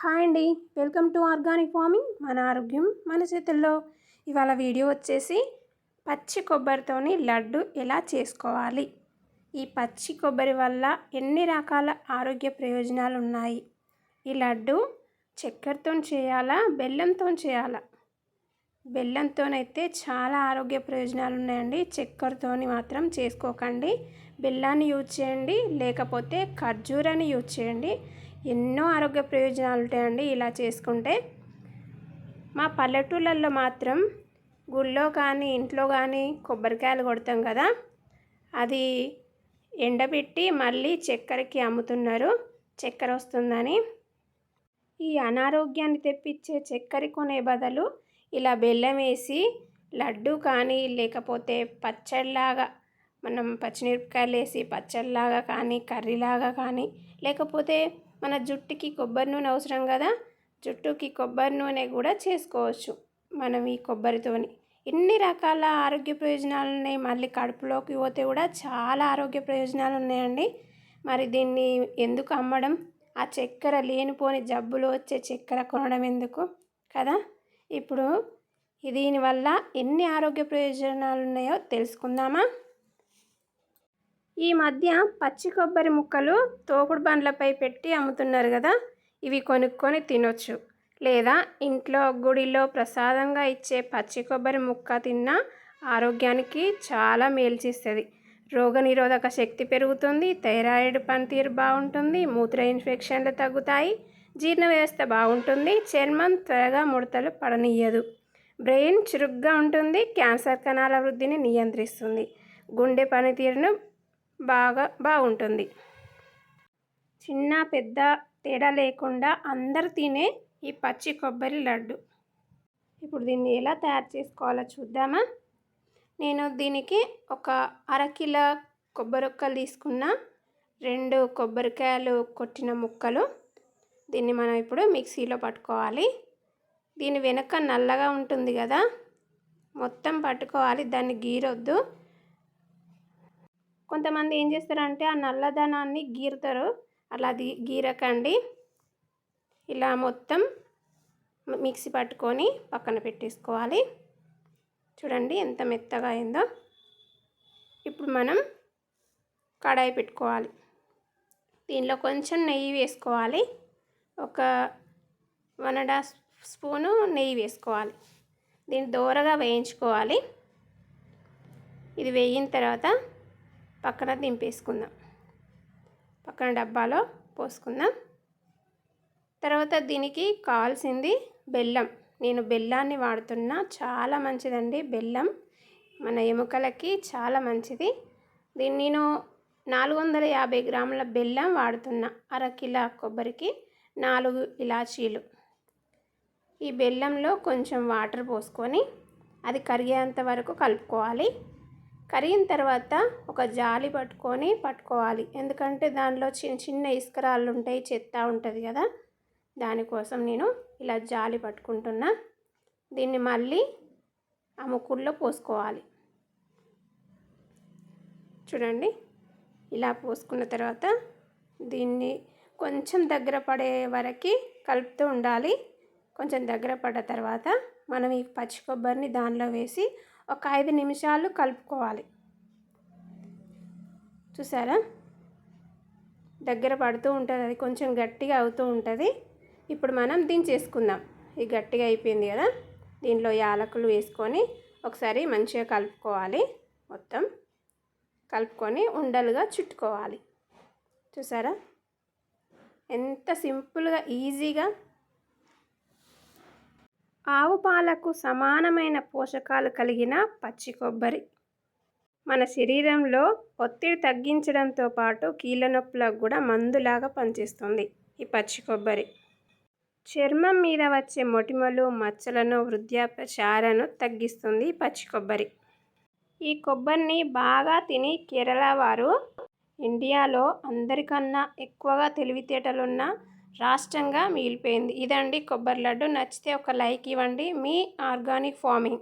Hi అండి. Welcome to organic farming. మన ఆరోగ్యం మన చేతుల్లో. ఇవాళ వీడియో వచ్చేసి పచ్చి కొబ్బరితోని లడ్డు ఎలా చేసుకోవాలి? ఈ పచ్చి కొబ్బరి వల్ల ఎన్ని రకాల ఆరోగ్య ప్రయోజనాలు ఉన్నాయి? ఈ లడ్డు చక్కెరతో చేయాలా? బెల్లంతో చేయాలా? బెల్లంతోనైతే చాలా ఆరోగ్య ప్రయోజనాలు ఉన్నాయండి. చక్కెరతోని మాత్రం చేసుకోకండి. బెల్లాన్ని యూజ్ చేయండి. లేకపోతే ఖర్జూరాన్ని యూజ్ చేయండి. ఎన్నో ఆరోగ్య ప్రయోజనాలు ఉంటాయండి ఇలా చేసుకుంటే. మా పల్లెటూళ్ళల్లో మాత్రం గుళ్ళో కానీ ఇంట్లో కానీ కొబ్బరికాయలు కొడతాం కదా. అది ఎండబెట్టి మళ్ళీ చక్కెరకి అమ్ముతున్నారు. చక్కెర వస్తుందని. ఈ అనారోగ్యాన్ని తెప్పించే చక్కెర కొనే బదులు ఇలా బెల్లం వేసి లడ్డు కానీ లేకపోతే పచ్చడిలాగా మనం పచ్చిమిరపకాయలు వేసి పచ్చడిలాగా కానీ కర్రీలాగా కానీ లేకపోతే మన జుట్టుకి కొబ్బరి నూనె అవసరం కదా? జుట్టుకి కొబ్బరి నూనె కూడా చేసుకోవచ్చు మనం ఈ కొబ్బరితోని. ఎన్ని రకాల ఆరోగ్య ప్రయోజనాలు ఉన్నాయి. మళ్ళీ కడుపులోకి పోతే కూడా చాలా ఆరోగ్య ప్రయోజనాలు ఉన్నాయండి. మరి దీన్ని ఎందుకు అమ్మడం? ఆ చక్కెర లేనిపోని జబ్బులు వచ్చే చక్కెర కొనడం ఎందుకు కదా? ఇప్పుడు దీనివల్ల ఎన్ని ఆరోగ్య ప్రయోజనాలు ఉన్నాయో తెలుసుకుందామా? ఈ మధ్య పచ్చి కొబ్బరి ముక్కలు తోపుడు బండ్లపై పెట్టి అమ్ముతున్నారు కదా ఇవి కొనుక్కొని తినొచ్చు. లేదా ఇంట్లో గుడిలో ప్రసాదంగా ఇచ్చే పచ్చి కొబ్బరి ముక్క తిన్నా ఆరోగ్యానికి చాలా మేలు చేస్తుంది. రోగనిరోధక శక్తి పెరుగుతుంది థైరాయిడ్ పనితీరు బాగుంటుంది మూత్ర ఇన్ఫెక్షన్లు తగ్గుతాయి జీర్ణ వ్యవస్థ బాగుంటుంది చర్మం త్వరగా ముడతలు పడనీయదు. బ్రెయిన్ చురుగ్గా ఉంటుంది క్యాన్సర్ కణాల వృద్ధిని నియంత్రిస్తుంది. గుండె పనితీరును బాగా బాగుంటుంది. చిన్న పెద్ద తేడా లేకుండా అందరు తినే ఈ పచ్చి కొబ్బరి లడ్డు. ఇప్పుడు దీన్ని ఎలా తయారు చేసుకోవాలో చూద్దామా? నేను దీనికి ఒక అరకిలో కొబ్బరిక్కలు తీసుకున్న రెండు కొబ్బరికాయలు కొట్టిన ముక్కలు దీన్ని మనం ఇప్పుడు మిక్సీలో పట్టుకోవాలి. దీని వెనక నల్లగా ఉంటుంది కదా? మొత్తం పట్టుకోవాలి దాన్ని గీరొద్దు. కొంతమంది ఏం చేస్తారంటే ఆ నల్లదనాన్ని గీరుతారు. అలా గీరకండి. ఇలా మొత్తం మిక్సీ పట్టుకొని పక్కన పెట్టేసుకోవాలి. చూడండి ఎంత మెత్తగా అయిందో. ఇప్పుడు మనం కడాయి పెట్టుకోవాలి. దీనిలో కొంచెం నెయ్యి వేసుకోవాలి. ఒక వన్ అండ్ హాఫ్ స్పూను నెయ్యి వేసుకోవాలి. దీన్ని దోరగా వేయించుకోవాలి. ఇది వేయిన తర్వాత పక్కన దింపేసుకుందాం. పక్కన డబ్బాలో పోసుకుందాం. తర్వాత దీనికి కావాల్సింది బెల్లం. నేను బెల్లాన్ని వాడుతున్నా చాలా మంచిదండి బెల్లం. మన ఎముకలకి చాలా మంచిది. దీన్ని నేను నాలుగు వందల యాభై గ్రాముల బెల్లం వాడుతున్నా అరకిల కొబ్బరికి నాలుగు ఇలాచీలు. ఈ బెల్లంలో కొంచెం వాటర్ పోసుకొని అది కరిగేంత వరకు కలుపుకోవాలి. కరిగిన తర్వాత ఒక జాలి పట్టుకొని పట్టుకోవాలి. ఎందుకంటే దానిలో చిన్న చిన్న ఇసుకరాళ్ళు ఉంటాయి చెత్త ఉంటుంది కదా. దానికోసం నేను ఇలా జాలి పట్టుకుంటున్నా. దీన్ని మళ్ళీ ఆ ముక్కుల్లో పోసుకోవాలి. చూడండి. ఇలా పోసుకున్న తర్వాత దీన్ని కొంచెం దగ్గర పడే వరకు కలుపుతూ ఉండాలి. కొంచెం దగ్గర పడ్డ తర్వాత మనం ఈ పచ్చి కొబ్బరిని దానిలో వేసి ఒక ఐదు నిమిషాలు కలుపుకోవాలి. చూసారా? దగ్గర పడుతూ ఉంటుంది అది కొంచెం గట్టిగా అవుతూ ఉంటుంది. ఇప్పుడు మనం దించేసుకుందాం. ఇది గట్టిగా అయిపోయింది కదా? దీనిలో యాలకులు వేసుకొని ఒకసారి మంచిగా కలుపుకోవాలి. మొత్తం కలుపుకొని ఉండలుగా చుట్టుకోవాలి. చూసారా? ఎంత సింపుల్గా ఈజీగా ఆవు పాలకు సమానమైన పోషకాలు కలిగిన పచ్చి కొబ్బరి. మన శరీరంలో ఒత్తిడి తగ్గించడంతో పాటు కీళ్ళ నొప్పులకు కూడా మందులాగా పనిచేస్తుంది ఈ పచ్చి కొబ్బరి. చర్మం మీద వచ్చే మొటిమలు మచ్చలను వృద్ధాప్య చారను తగ్గిస్తుంది పచ్చి కొబ్బరి. ఈ కొబ్బరిని బాగా తిని కేరళ వారు ఇండియాలో అందరికన్నా ఎక్కువగా తెలివితేటలున్న రాష్ట్రంగా మిగిలిపోయింది. ఇదండి కొబ్బరి లడ్డు. నచ్చితే ఒక లైక్ ఇవ్వండి. మీ ఆర్గానిక్ ఫార్మింగ్.